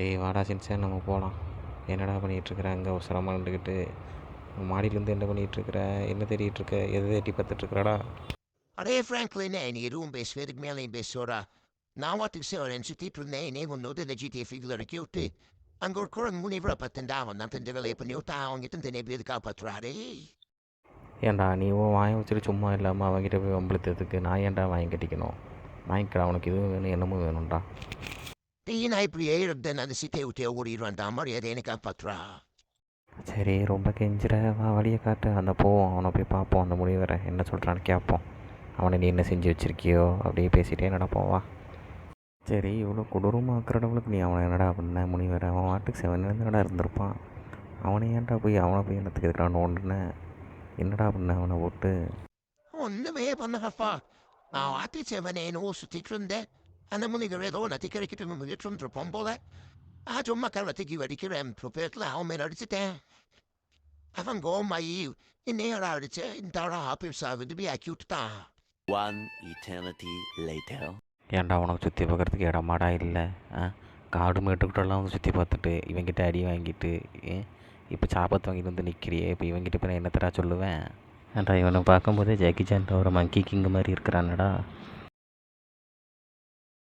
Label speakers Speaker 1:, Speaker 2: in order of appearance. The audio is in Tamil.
Speaker 1: டேய் வாடா சின்சன் நம்ம போகலாம் என்னடா பண்ணிகிட்ருக்குற? அங்கே உசரமாக நின்றுக்கிட்டு மாடியிலேருந்து என்ன பண்ணிகிட்ருக்குற? என்ன தேடிட்டுருக்க எதை தேடி பார்த்துட்ருக்குறடா?
Speaker 2: அதே ஃப்ராங்க்லினே நீ எதுவும் பேசுவதுக்கு மேலேயும் பேசுகிறா நான் வாட்டுக்கு சேரேன் சுற்றிட்டு இருந்தேன். என்னே ஒன்று நெஜிட்டே ஃபிகில் கேட்டு அங்கே ஒரு குழந்தை முனிவரை பார்த்தேன்டா அவன் தான் தெரிஞ்ச வேலையை பண்ணி விட்டா அவங்க தான் தெரிய போய் காப்பாற்றுறாரே
Speaker 1: ஏன்டா நீ உன் வாங்கி வச்சுட்டு சும்மா இல்லாமல் அவங்ககிட்ட போய் வம்பளுத்ததுக்கு நான் ஏன்டா வாங்கி கட்டிக்கணும்? வாங்கிக்கிறா அவனுக்கு எதுவும் வேணும் என்னமும் வேணும்டா.
Speaker 2: Priere den அந்த சிட்டை விட்டு ஓடிடுவான் மரியாதை எனக்கு காப்பாற்றா
Speaker 1: சரி ரொம்ப கெஞ்சிற வா வழியை காட்டு. அந்த போவோம் அவனை போய் பார்ப்போம். அந்த முனிவரை என்ன சொல்கிறான்னு கேட்போம். அவனை நீ என்ன செஞ்சு வச்சிருக்கியோ அப்படியே பேசிகிட்டே நடப்போம். வா. சரி இவ்வளோ கொடூரமாக்குறவளுக்கு நீ அவனை என்னடா பண்ண? முனிவரை அவன் வாட்டுக்கு செவனிலேருந்துடா இருந்திருப்பான்? அவனை ஏன்டா போய் அவனை போய் என்னத்துக்கு எதுக்கான ஒன்றுன என்னடா பண்ண அவனை போட்டு?
Speaker 2: ஒண்ணுமே பண்ணப்பா நான் ஆத்தி செவனேனோ சுத்திட்டு இருந்தேன். அந்த முனிவர் ஏதோ நத்தி கிடைக்கிட்டு முன்னிட்டு இருந்திருப்போம் போல ஆ சும்மா கருவத்திக்கு வெடிக்கிறேன் ப்ரொபேட்டில் அவன் மேல அடிச்சிட்டேன் அவன் கோமாயி இன்னேரா அடிச்சு இந்த ஆப்பிள்ஸா விரும்பி ஆக்கி விட்டுட்டான்
Speaker 3: One eternity later.
Speaker 1: ஏன்டா உனக்கு சுற்றி பார்க்குறதுக்கு இடமாடா இல்லை ஆ? காடு மேட்டுக்கிட்டெல்லாம் வந்து சுற்றி பார்த்துட்டு இவங்கிட்ட அடி வாங்கிட்டு இப்போ சாபத்து வாங்கிட்டு வந்து நிற்கிறியே இப்போ இவங்கிட்ட போய் நான் என்னத்தடா சொல்லுவேன்? ஏன்டா இவனை பார்க்கும்போதே ஜாக்கி சான் ஒரு மங்கி கிங் மாதிரி இருக்கிறானடா.